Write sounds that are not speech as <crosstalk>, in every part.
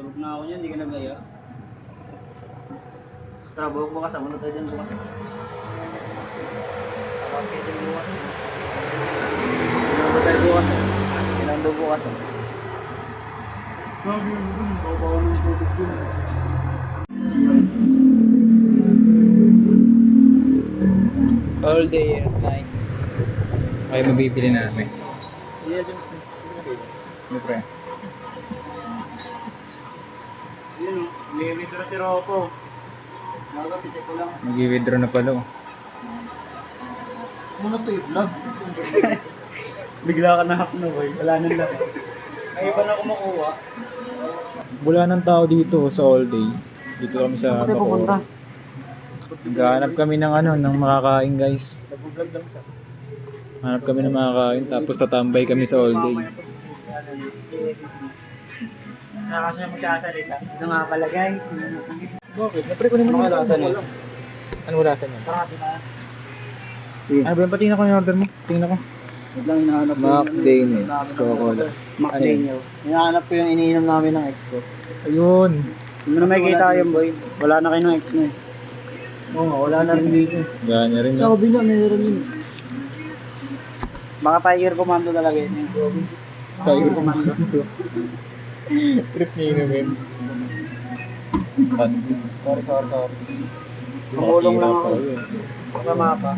Tulog na ako niyan, hindi ka nagaya. Tara, bukas bukas. Muna tayo dyan bukas. Tapos kayo din bukas. Muna tayo bukas. Kailangan daw bukas. ah. Grabe, babaw ng tubig yun. All day and night. Okay, mabibili namin. Na dyan. Ano pre? Yun o, nililitra si Rocco. Mag-withdraw na pala oh. Muna to yung vlog. <laughs> Bigla ka na-hack na boy, wala nang laman. May iba na kumukuha. Wala ng tao dito sa all day. Dito kami sa tayo pupunta? Bacoor. Naghahanap kami ng ano, ng makakain guys. Nag-vlog lang siya. Hanap kami ng makakain tapos tatambay kami sa all day. Saka siya magsasalita. Ito nga pala guys. Bakit? Napre ko naman Ano lasa niya? Ano lasa niya? Marami na. Ano ba yung patingin ako yung order mo? Tingnan ko. Huwag lang hinahanap ko Mac yung- Daniels, Coca-Cola. McDaniels. Hinahanap ko yung iniinom namin ng ex ko. Ayun. Hindi mo na makikita yung boy. Wala na kayo ng ex mo eh. Oo nga, wala na rin dito. Ganya rin Sa yun. kabila, meron yun. Baka Tiger Commando talaga yun. Tiger Commando. Trip niya inumin. Cut. Sorry, sorry, sorry. Pangulong lang ako. Kasama pa.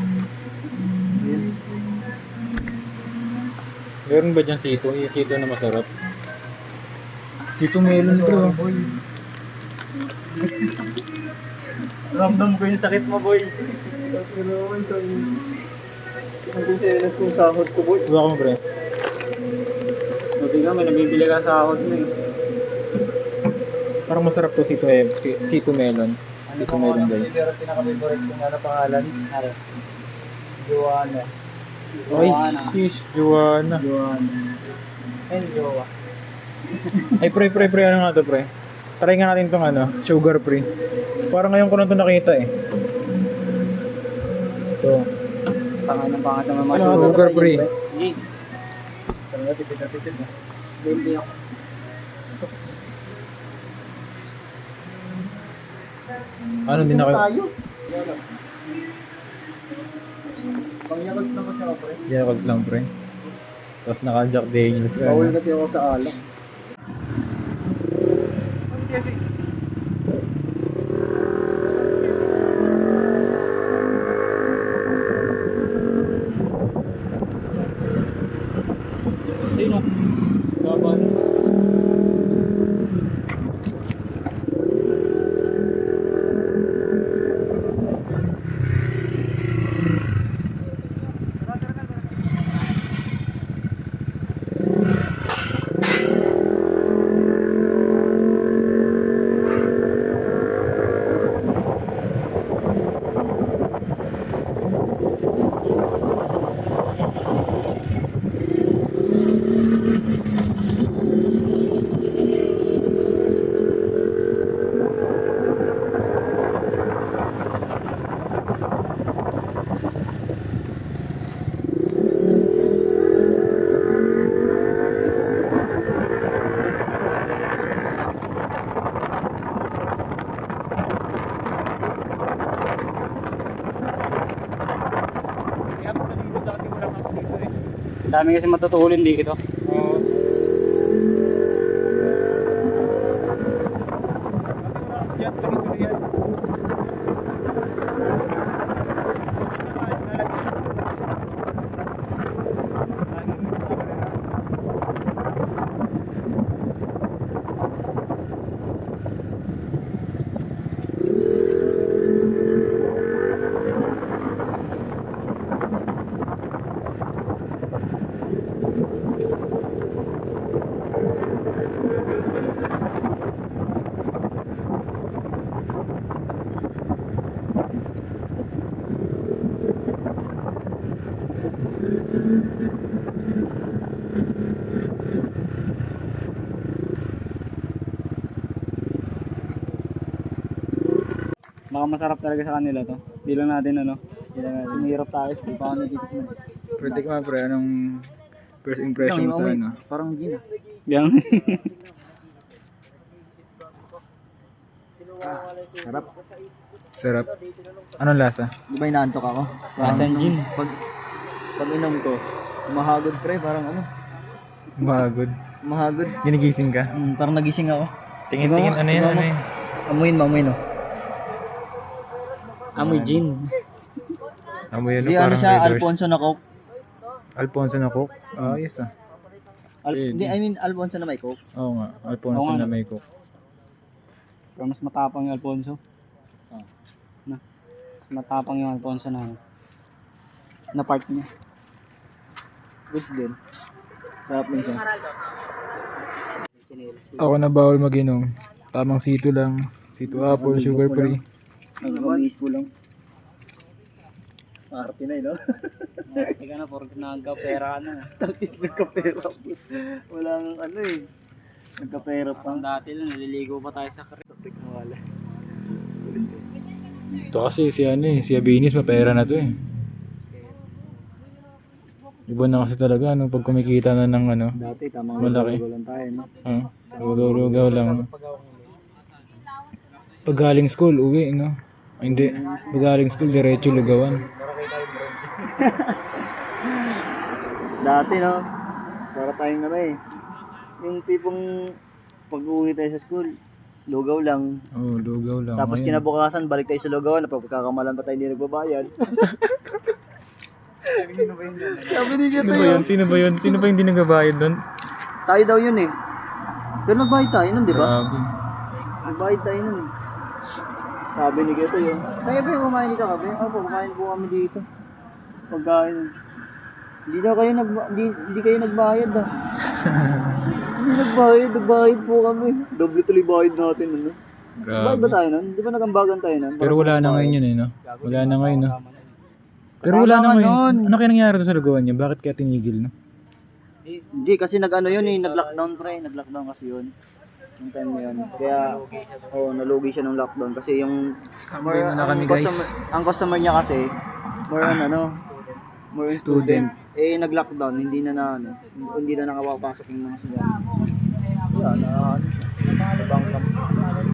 Meron ba dyan sito? Yung sito na masarap. Sito melon bro. Ramdam ko yung sakit mo boy. Pero naman sa Ang kuselas kong sahod ko, boy. Iba ko pre. Nga may nabibili ka sa ahod mo eh. Parang masarap to sito eh. si- melon. Ano Sito melon mga guys. Pero pinaka-favorite kong ano pangalan? Ano? Joanna. Ay, fish, Joanna. Joanna. Ayun, jowa. Ay pre, pre, pre, ano nga to pre? Try nga natin tong ano, sugar free. Parang ngayon ko lang to nakita eh. Ito. Tanga ng pangat naman mga Ano, sugar. Hindi. Talaga, tipid na tipid na. Hindi ako. Ano din ako? Tayo. Pangyakot na kasi ako, pre. Yakag lang pre. Tapos naka Jack Daniels ka. Bawal kasi ako sa alak. Sino? Dami kasi matutulin dito. Oo. Baka masarap talaga sa kanila to. Hindi lang natin ano. Hindi lang natin. Mahirap tayo. Baka natitikman. Predict mo pre, anong first impression mo sa ano? Parang gin. ah. Yan. <laughs> Sarap. Sarap. Anong lasa? Di ba inaantok ako? Lasan gin. Pag, pag inom ko, mahagod pre, parang ano, Bagod. mahagod. Ginigising ka? Mm, parang nagising ako. Tingin-tingin, ano yan, ano yan? Amuin mo, amuin mo. Amoy gin. Amoy ano, Di ano parang siya, Raiders. Alfonso na coke. Alfonso na cook? Ah, yes ah. Al- Pwede. di, I mean, Alfonso na may coke. Oo nga, Alfonso Oo nga. na may cook. Pero mas matapang yung Alfonso. Ah. Na. Mas matapang yung Alfonso na na part niya. Goods din. Sarap din siya. Ako na bawal mag-inom. Tamang sito lang. Sito apple, sugar free. Nag-amaze ko lang. Arte na yun, no? Ika na, pork nagka-pera ka na. <laughs> Takis nagkapera pa. Wala nang ano eh. Nagkapera pa. Dati lang, naliligo pa tayo sa creek. Wala. Ito kasi si ano eh, si Abinis mapera na to eh. Iba na kasi talaga ano, pag kumikita na ng ano, Dati, tamang Malaki. lugaw lang tayo, no? uh, lugaw-lugaw lang. Pag galing school, uwi, no? Hindi. Pag galing school, diretso lugawan. <laughs> Dati, no? Para tayong ano eh. Yung tipong pag-uwi tayo sa school, lugaw lang. Oo, oh, lugaw lang. Tapos Ngayon, kinabukasan, balik tayo sa lugawan, napagkakamalan pa tayo hindi nagbabayad. <laughs> Sabi ni Sino ba yun? Sino ba yun? Sino ba yung hindi nagbabayad doon? Tayo daw yun eh. Pero nagbayad tayo nun, di ba? Grabe. Nagbayad tayo nun eh. Sabi ni Kito yun. Kaya ba yung kumain dito kami? Opo, kumain po kami dito. Pagkain. Hindi daw kayo nag hindi, hindi kayo nagbayad ah. <laughs> hindi nagbayad, nagbayad po kami. Doble tuloy bayad natin ano. Bayad ba Grabe. tayo nun? Di ba nagambagan tayo nun? Pero wala na ngayon yun eh, no? Wala na ngayon, no? Pero wala na ngayon. nun. Ano kaya nangyari sa lugawan niya? Bakit kaya tinigil, no? Hindi kasi nag-ano yun eh, nag-lockdown pre, nag-lockdown kasi yun. Yung time na yun. Kaya, oh, nalugi siya ng lockdown kasi yung more, mo na ang, kami, guys. customer, ang customer niya kasi, more on ano, more on student. Eh, nag-lockdown, hindi na na, ano, hindi na nakapapasok yung mga student. Wala na, ano, nabangkam.